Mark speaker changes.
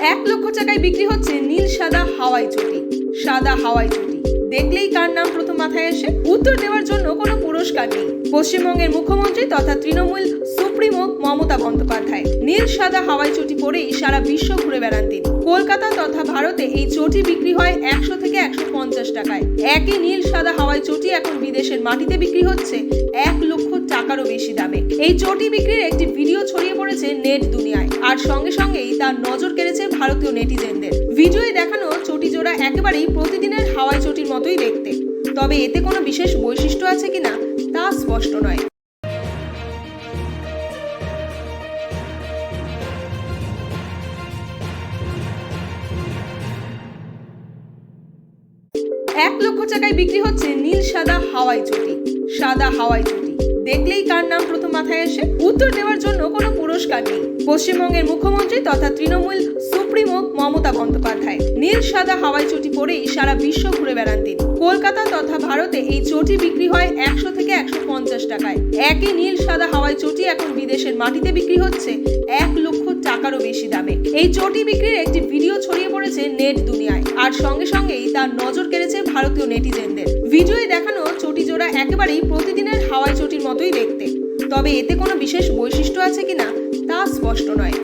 Speaker 1: এক লক্ষ টাকায় বিক্রি হচ্ছে নীল, সাদা, হাওয়াই চটি। সাদা, হাওয়াই চটি। দেখলেই কার নাম প্রথম মাথায় আসে? উত্তর দেওয়ার জন্য কোনো পুরস্কার নেই। পশ্চিমবঙ্গের মুখ্যমন্ত্রী তথা তৃণমূল সুপ্রিমো মমতা বন্দ্যোপাধ্যায়। নীল, সাদা, হাওয়াই চটি পরেই সারা বিশ্ব ঘুরে বেড়ান তিনি। কলকাতা তথা ভারতে এই চটি বিক্রি হয় একশো থেকে একশো পঞ্চাশ টাকায়। একই নীল, সাদা, হাওয়াই চটি এখন বিদেশের মাটিতে বিক্রি হচ্ছে এক লক্ষ টাকারও বেশি দামে। এই চটি বিক্রির একটি ভিডিও ছড়িয়ে পড়েছে নেট দুনিয়ায়, আর সঙ্গে সঙ্গেই তার নজর কেড়েছে ভারতীয় নেটিজেনদের। ভিডিওয়ে দেখানো চটি জোড়া একেবারেই প্রতিদিনের হাওয়াই চটির মতোই দেখতে। তবে এতে কোনো বিশেষ বৈশিষ্ট্য আছে কিনা, তা স্পষ্ট নয়। এক লক্ষ টাকায় বিক্রি হচ্ছে নীল সাদা হাওয়াই চটি। সাদা হাওয়াই চটি। দেখলেই কার নাম প্রথম মাথায় আসে? উত্তর দেওয়ার জন্য কোনো পুরস্কার নেই। পশ্চিমবঙ্গের মুখ্যমন্ত্রী তথা তৃণমূল সুপ্রিমো মমতা বন্দ্যোপাধ্যায়। নীল সাদা হাওয়াই চটি পরেই সারা বিশ্ব ঘুরে বেড়ান তিনি। কলকাতা তথা ভারতে এই চটি বিক্রি হয় একশো থেকে একশো পঞ্চাশ টাকায়। একই নীল সাদা হাওয়াই চটি এখন বিদেশের মাটিতে বিক্রি হচ্ছে এক লক্ষ টাকারও বেশি দামে। এই চটি বিক্রির একটি ভিডিও ছড়িয়ে পড়েছে নেট দুনিয়ায়। আর সঙ্গে সঙ্গেই তার নজর কেড়েছে ভারতীয় নেটিজেনদের। ভিডিওয়ে দেখানো চটি জোড়া একেবারেই প্রতিদিনের হাওয়াই মতোই দেখতে। তবে এতে কোনো বিশেষ বৈশিষ্ট্য আছে কিনা তা স্পষ্ট নয়।